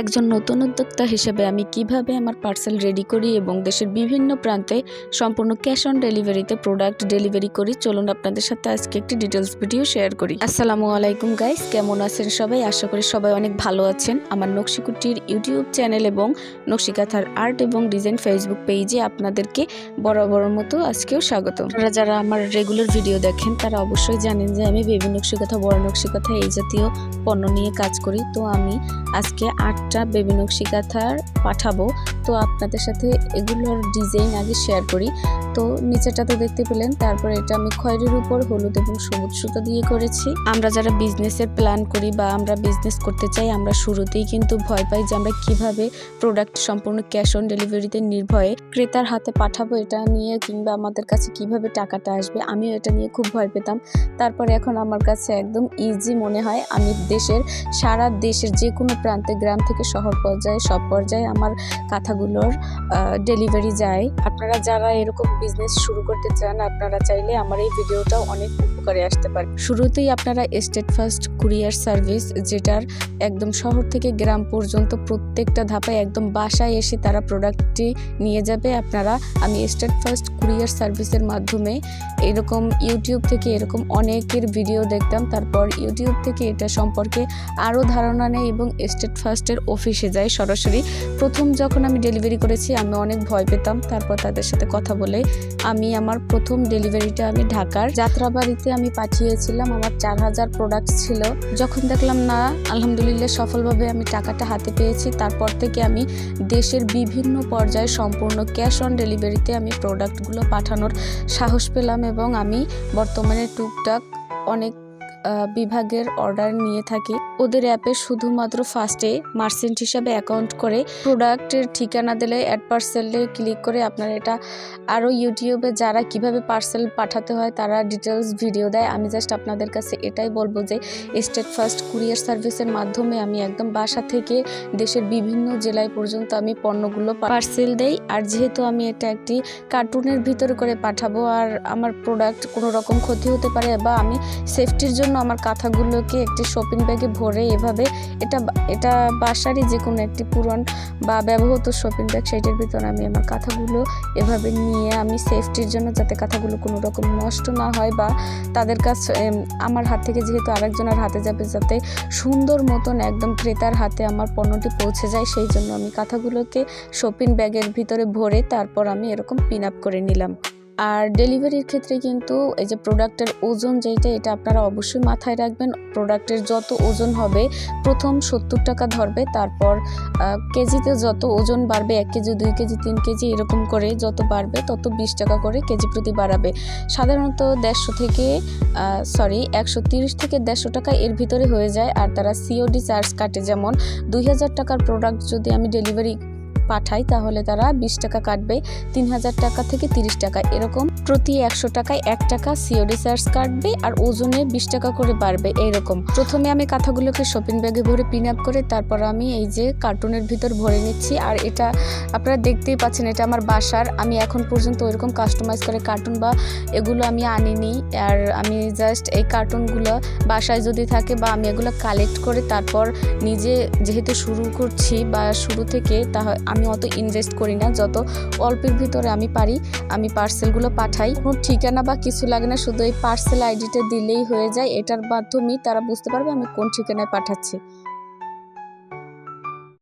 একজন নতুন উদ্যোক্তা হিসেবে আমি কীভাবে আমার পার্সেল রেডি করি এবং দেশের বিভিন্ন প্রান্তে সম্পূর্ণ ক্যাশ অন ডেলিভারিতে প্রোডাক্ট ডেলিভারি করি, চলুন আপনাদের সাথে আজকে একটি ডিটেলস ভিডিও শেয়ার করি। আসসালামু আলাইকুম গাইস কেমন আছেন সবাই? আশা করি সবাই অনেক ভালো আছেন। আমার নকশিকুটির ইউটিউব চ্যানেল এবং নকশিকাথার আর্ট এবং ডিজাইন ফেসবুক পেজে আপনাদেরকে বরাবরের মতো আজকেও স্বাগত আপনারা যারা আমার রেগুলার ভিডিও দেখেন, তারা অবশ্যই জানেন যে আমি বেবি নকশিকাথা, বড় নকশিকাথা এই জাতীয় পণ্য নিয়ে কাজ করি। তো আমি আজকে আটটা বেবি নকশি পাঠাবো। তো আপনাদের সাথে এগুলোর ডিজাইন আগে শেয়ার করি। তো নিচেটা তো দেখতে পেলেন, তারপর এটা আমি খয়েরির উপর হলুদ এবং সবুজ সুতো দিয়ে করেছি। আমরা যারা বিজনেসের প্ল্যান করি বা আমরা বিজনেস করতে চাই, আমরা শুরুতেই কিন্তু ভয় পাই যে আমরা কীভাবে প্রোডাক্ট সম্পূর্ণ ক্যাশ অন ডেলিভারিতে নির্ভয়ে ক্রেতার হাতে পাঠাবো এটা নিয়ে কিংবা আমাদের কাছে কীভাবে টাকাটা আসবে, আমিও এটা নিয়ে খুব ভয় পেতাম। তারপরে এখন আমার কাছে একদম ইজি মনে হয়, আমি দেশের, সারা দেশের যে কোনো প্রান্তে, গ্রাম থেকে শহর পর্যায়ে, সব পর্যায়ে আমার কাঁথাগুলোর ডেলিভারি যায়। আপনারা যারা এরকম বিজনেস শুরু করতে চান, আপনারা চাইলে আমার এই ভিডিওটাও অনেক উপকারে আসতে পারে। শুরুতেই আপনারা স্টেট ফার্স্ট কুরিয়ার সার্ভিস যেটার একদম শহর থেকে গ্রাম পর্যন্ত প্রত্যেকটা ধাপায় একদম বাসায় এসে তারা প্রোডাক্টটি নিয়ে যাবে। আপনারা, আমি স্টেট ফার্স্ট কুরিয়ার সার্ভিসের মাধ্যমে এরকম ইউটিউব থেকে এরকম অনেকের ভিডিও দেখতাম। তারপর ইউটিউব থেকে এটা সম্পর্কে আরও ধারণা নেই এবং স্টেট ফার্স্টের অফিসে যাই সরাসরি। প্রথম যখন আমি ডেলিভারি করেছি, আমি অনেক ভয় পেতাম। তারপর তাদের সাথে কথা বলে আমি আমার প্রথম ডেলিভারিটা আমি ঢাকার যাত্রাবাড়িতে আমি পাঠিয়েছিলাম। আমার চার হাজার প্রোডাক্ট ছিল। যখন দেখলাম না, আলহামদুলিল্লাহ সফলভাবে আমি টাকাটা হাতে পেয়েছি। তারপর থেকে আমি দেশের বিভিন্ন পর্যায়ে সম্পূর্ণ ক্যাশ অন ডেলিভারিতে আমি প্রোডাক্টগুলো পাঠানোর সাহস পেলাম এবং আমি বর্তমানে টুকটাক অনেক বিভাগের অর্ডার নিয়ে থাকি। ওদের অ্যাপে শুধুমাত্র ফার্স্টে মার্সেন্ট হিসাবে অ্যাকাউন্ট করে প্রোডাক্টের ঠিকানা দিলে অ্যাড পার্সেলে ক্লিক করে আপনারা এটা আরও ইউটিউবে যারা কীভাবে পার্সেল পাঠাতে হয়, তারা ডিটেলস ভিডিও দেয়। আমি জাস্ট আপনাদের কাছে এটাই বলব যে স্টেট ফার্স্ট কুরিয়ার সার্ভিসের মাধ্যমে আমি একদম বাসা থেকে দেশের বিভিন্ন জেলায় পর্যন্ত আমি পণ্যগুলো পার্সেল দেই। আর যেহেতু আমি এটা একটি কার্টুনের ভিতরে করে পাঠাবো, আর আমার প্রোডাক্ট কোনো রকম ক্ষতি হতে পারে বা আমি সেফটির জন্য আমার কাঁথাগুলোকে একটি শপিং ব্যাগে ভরে এভাবে এটা এটা বাসারই যে কোনো একটি পুরন বা ব্যবহৃত শপিং ব্যাগ সেইটার ভিতরে আমি আমার কাঁথাগুলো এভাবে নিয়ে আমি সেফটির জন্য যাতে কাঁথাগুলো কোনো রকম নষ্ট না হয় বা তাদের কাছে আমার হাত থেকে যেহেতু আরেকজনের হাতে যাবে যাতে সুন্দর মতন একদম ক্রেতার হাতে আমার পণ্যটি পৌঁছে যায়, সেই জন্য আমি কাঁথাগুলোকে শপিং ব্যাগের ভিতরে ভরে তারপর আমি এরকম পিন আপ করে নিলাম। আর ডেলিভারির ক্ষেত্রে কিন্তু এই যে প্রোডাক্টের ওজন যেটা, এটা আপনারা অবশ্যই মাথায় রাখবেন। প্রোডাক্টের যত ওজন হবে, প্রথম সত্তর টাকা ধরবে, তারপর কেজিতে যত ওজন বাড়বে, এক কেজি, দুই কেজি, তিন কেজি এরকম করে যত বাড়বে, তত বিশ টাকা করে কেজি প্রতি বাড়াবে। সাধারণত দেড়শো থেকে সরি একশো তিরিশ থেকে দেড়শো টাকা এর ভিতরে হয়ে যায়। আর তারা সিওডি চার্জ কাটে। যেমন দুই হাজার টাকার প্রোডাক্ট যদি আমি ডেলিভারি পাঠাই তাহলে তারা বিশ টাকা কাটবে। তিন হাজার টাকা থেকে তিরিশ টাকা। এরকম প্রতি একশো টাকায় এক টাকা সিওডি চার্জ কাটবে আর ওজনে বিশ টাকা করে বাড়বে। এইরকম প্রথমে আমি কাঁথাগুলোকে শপিং ব্যাগে ভরে পিন আপ করে, তারপর আমি এই যে কার্টুনের ভিতর ভরে নিচ্ছি। আর এটা আপনারা দেখতেই পাচ্ছেন, এটা আমার বাসার। আমি এখন পর্যন্ত ওইরকম কাস্টমাইজ করে কার্টুন বা এগুলো আমি আনিনি। আর আমি জাস্ট এই কার্টুনগুলো বাসায় যদি থাকে বা আমি এগুলো কালেক্ট করে তারপর নিজে যেহেতু শুরু করছি বা শুরু থেকে তা আমি অত ইনভেস্ট করি না। যত অল্পের ভিতরে আমি পারি, আমি পার্সেলগুলো পাঠাই। কোনো ঠিকানা বা কিছু লাগে না, শুধু এই পার্সেল আইডিটা দিলেই হয়ে যায়। এটার মাধ্যমেই তারা বুঝতে পারবে আমি কোন ঠিকানায় পাঠাচ্ছি।